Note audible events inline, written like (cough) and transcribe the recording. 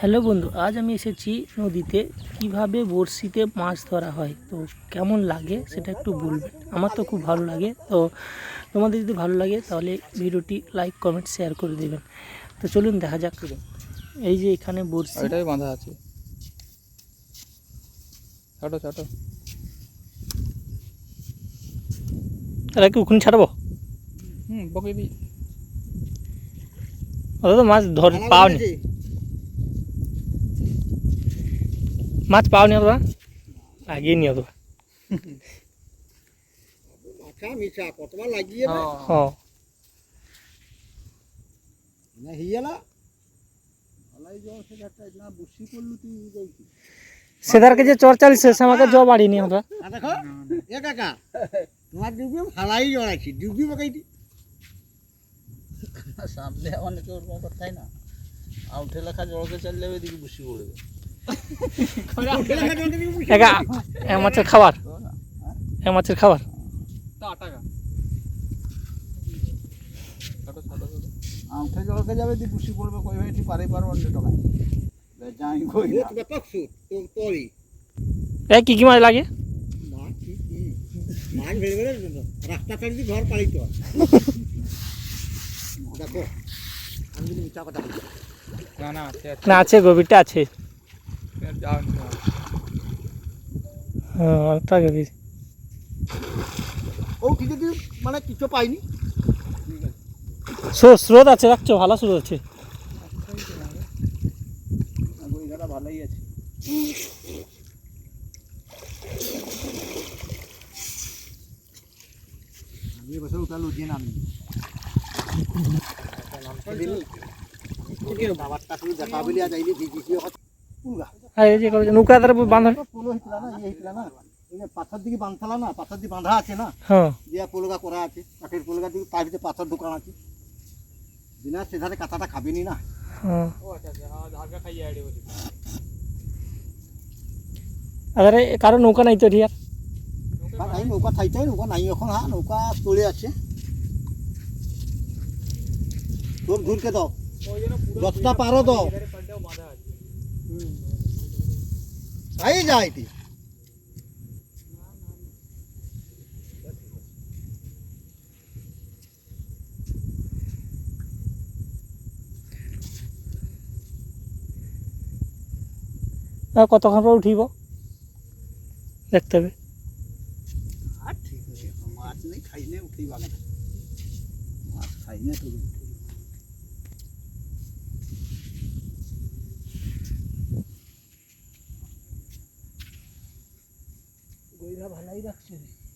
Hello বন্ধু আজ আমি এসেছি নদীতে। কীভাবে বড়শিতে মাছ ধরা হয় তো কেমন লাগে সেটা একটু বলবেন। আমার তো খুব ভালো লাগে তো তোমাদের যদি ভালো লাগে তাহলে ভিডিওটি লাইক কমেন্ট শেয়ার করে দেবেন। তো চলুন দেখা যাক। এই যে এখানে বড়শি। ওইটাই বাঁধা আছে। ছাটো ছাটো তাহলে কি ওখানে ছাড়বো? হুম বকে দি ওটা তো মাছ ধর পাওনি একটা না বুসি করলু তুই যাইছি সেদারকে যে চর চালিছে সে আমাকে জ বাড়িনি আমরা আ দেখো এ কাকা তোমার ডুবি হালাই জড়াইছি ডুবি বকাইতি সামনে অনেকে ওরকম কথাই না আউটে লেখা জলকে চাললে ওইদিকে বসে পড়বে (laughs) একা মাছের খাবার। এক মাছের খাবার। জলকে যাবে দি বসে পড়বে কই ভাইটি পারে পারো অন্য টাকায়। যাই কই না। বহুত তো তরি এ কি কি মাছ লাগে? মাছ কি কি? মাছ ভেবে ভেবে রাস্তা ছাড়ি দিয়ে ঘর পালিত দেখো আমি মিথ্যা কথা না না আছে আছে। না আছে গভীরটা আছে। যাও হ্যাঁ অনেকটা গভীর ও ঠিক আছে মানে কিছু পাইনি স্রোত স্রোত আছে রাখছো ভালো স্রোত আছে। ভালোই আছে আমি বছর উঠালো যে নামি বাবারটা শুধু দেখা বলি আজ আইলে দিদি পুরা এই যে নৌকা দ্বারা বাঁধা পোলো হইছিল না ইয়ে না। পাথর দিকে বাঁধছিল না পাথর দিয়ে বাঁধা আছে না। হ্যাঁ। পোলগা করা আছে কাঠের পোলগা দিকে তার ভিতরে পাথর দোকান আছে। বিনা সেধারে কাঁথাটা খাবেনি না। হ্যাঁ। আচ্ছা আচ্ছা হ্যাঁ আরে কারও নৌকা নাই তো নাই নৌকা থাইতে নৌকা নাই এখন হ্যাঁ নৌকা চলে আছে। তোর দাও। পুরো যতটা পারো দাও এধারে পাল্টেও বাঁধা আছে তাই যায় তুই কতক্ষণ পর উঠিব? দেখতে হবে। আর ঠিক আছে মাছ নেই খাইলে উঠেই বাগে না মাছ খাইলে তো वाईट अक्षर